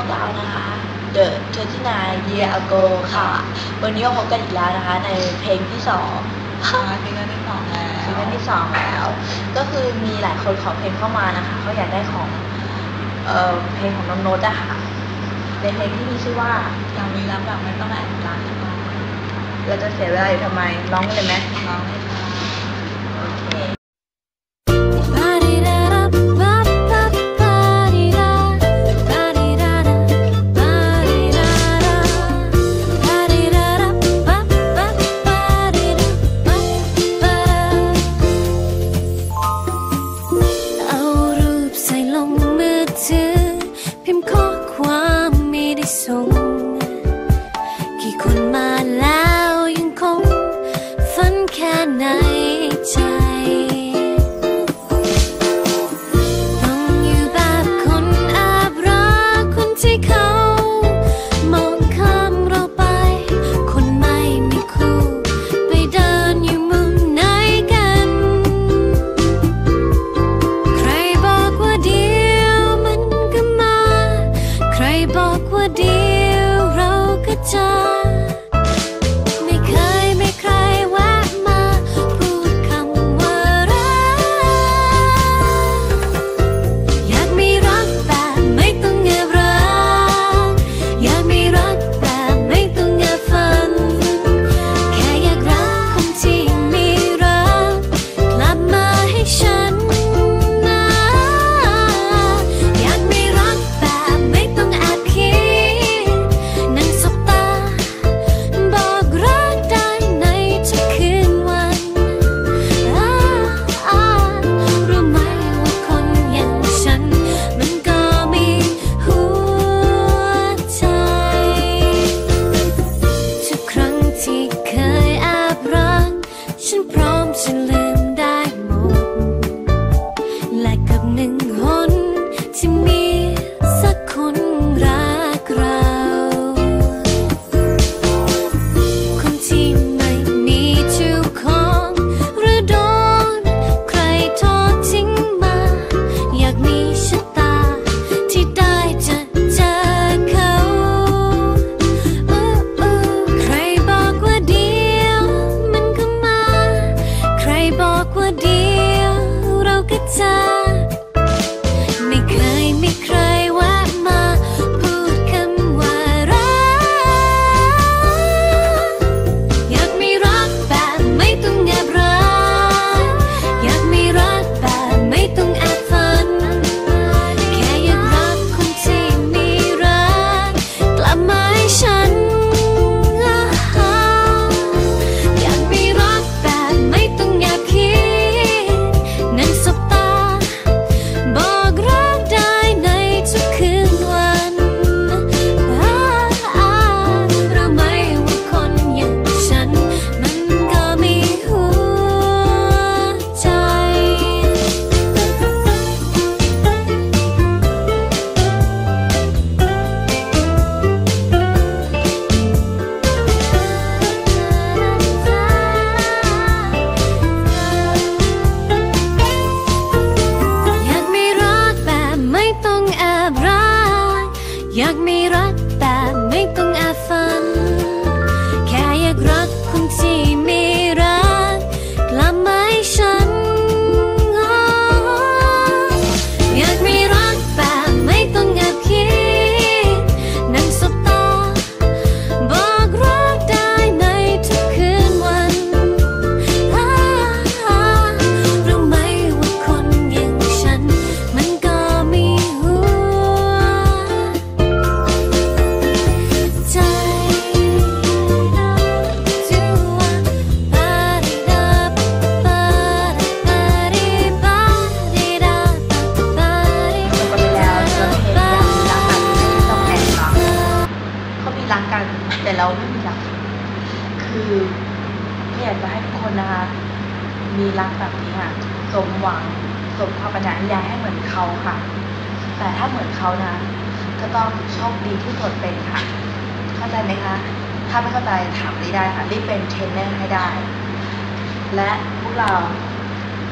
วกเรานะคะ The 29 Year Ago ค่ะ วันนี้มาพบกันอีกแล้วนะคะ ในเพลงที่สองเพลงที่สองแล้วเพลงที่สองแล้ว ก็คือมีหลายคนขอเพลงเข้ามานะคะเขาอยากได้ของเออเพลงของน้องโน้ตอะค่ะในเพลงที่มีชื่อว่าเรามีรับแบบไม่ต้องแอบรักเราจะเสียเวลาอยู่ทำไมร้องเลยไหมร้องเลยค่ะ บอกว่าเดียวเราก็จะ 在。 คือพี่อยากจะให้ทุกคนนะคะ มีรักแบบนี้ค่ะ สมหวัง สมความปรารถนาอยากให้เหมือนเขาค่ะ แต่ถ้าเหมือนเขานะ ก็ต้องโชคดีที่ตนเป็นค่ะ เข้าใจไหมคะ ถ้าไม่เข้าใจถามได้ได้ค่ะรีบเป็นเทรนเนอร์ให้ได้ และพวกเรา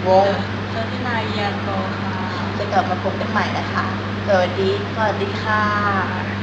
วงเจอที่นายยาโกค่ะ จะกลับมาพบกันใหม่นะคะสวัสดีสวัสดีค่ะ